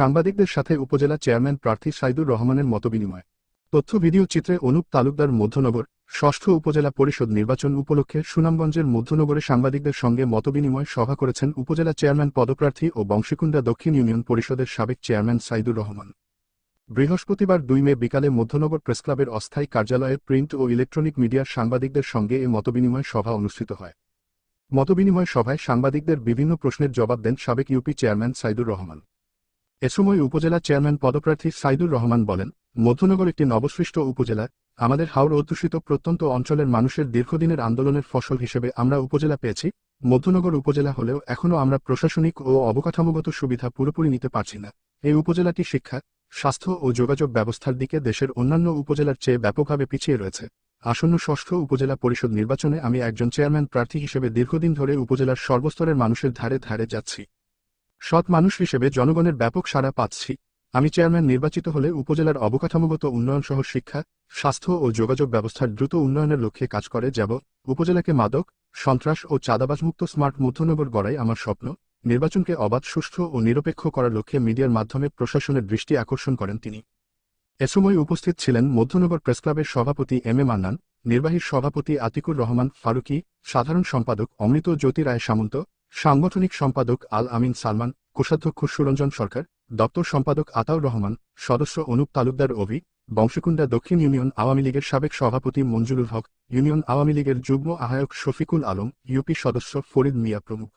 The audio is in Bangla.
সাংবাদিকদের সাথে উপজেলা চেয়ারম্যান প্রার্থী সাইদুর রহমানের মতবিনিময়। তথ্য ভিডিও চিত্রে অনুপ তালুকদার মধ্যনগর, ষষ্ঠ উপজেলা পরিষদ নির্বাচন উপলক্ষে সুনামগঞ্জের মধ্যনগরে সাংবাদিকদের সঙ্গে মতবিনিময় সভা করেছেন উপজেলা চেয়ারম্যান পদপ্রার্থী ও বংশীকুণ্ডা দক্ষিণ ইউনিয়ন পরিষদের সাবেক চেয়ারম্যান সাইদুর রহমান। বৃহস্পতিবার দুই মে বিকালে মধ্যনগর প্রেসক্লাবের অস্থায়ী কার্যালয়ে প্রিন্ট ও ইলেকট্রনিক মিডিয়ার সাংবাদিকদের সঙ্গে এ মতবিনিময় সভা অনুষ্ঠিত হয়। মতবিনিময় সভায় সাংবাদিকদের বিভিন্ন প্রশ্নের জবাব দেন সাবেক ইউপি চেয়ারম্যান সাইদুর রহমান। এ সময় উপজেলা চেয়ারম্যান পদপ্রার্থী সাইদুর রহমান বলেন, মধ্যনগর একটি নবসৃষ্ট উপজেলা, আমাদের হাওড় অধ্যুষিত প্রত্যন্ত অঞ্চলের মানুষের দীর্ঘদিনের আন্দোলনের ফসল হিসেবে আমরা উপজেলা পেয়েছি, মধ্যনগর উপজেলা হলেও এখনও আমরা প্রশাসনিক ও অবকাঠামোগত সুবিধা পুরোপুরি নিতে পারছি না। এই উপজেলাটি শিক্ষা, স্বাস্থ্য ও যোগাযোগ ব্যবস্থার দিকে দেশের অন্যান্য উপজেলার চেয়ে ব্যাপকভাবে পিছিয়ে রয়েছে। আসন্ন ষষ্ঠ উপজেলা পরিষদ নির্বাচনে আমি একজন চেয়ারম্যান প্রার্থী হিসেবে দীর্ঘদিন ধরে উপজেলার সর্বস্তরের মানুষের ধারে ধারে যাচ্ছি। সৎ মানুষ হিসেবে জনগণের ব্যাপক সাড়া পাচ্ছি। আমি চেয়ারম্যান নির্বাচিত হলে উপজেলার অবকাঠামোগত উন্নয়ন সহ শিক্ষা, স্বাস্থ্য ও যোগাযোগ ব্যবস্থার দ্রুত উন্নয়নের লক্ষ্যে কাজ করে যাব। উপজেলাকে মাদক, সন্ত্রাস ও চাঁদাবাজমুক্ত স্মার্ট মধ্যনগর গড়াই আমার স্বপ্ন। নির্বাচনকে অবাধ, সুষ্ঠু ও নিরপেক্ষ করার লক্ষ্যে মিডিয়ার মাধ্যমে প্রশাসনের দৃষ্টি আকর্ষণ করেন তিনি। এ সময় উপস্থিত ছিলেন মধ্যনগর প্রেসক্লাবের সভাপতি এম এ মান্নান, নির্বাহী সভাপতি আতিকুর রহমান ফারুকি, সাধারণ সম্পাদক অমৃত জ্যোতি রায় সামন্ত সাংগঠনিক সম্পাদক আল আমিন সালমান, কোষাধ্যক্ষ সুরঞ্জন সরকার, দপ্তর সম্পাদক আতাউর রহমান, সদস্য অনুপ তালুকদার অভি বংশকুণ্ডা দক্ষিণ ইউনিয়ন আওয়ামী লীগের সাবেক সভাপতি মঞ্জুরুল হক, ইউনিয়ন আওয়ামী লীগের যুগ্ম আহ্বায়ক শফিকুল আলম, ইউপি সদস্য ফরিদ মিয়া প্রমুখ।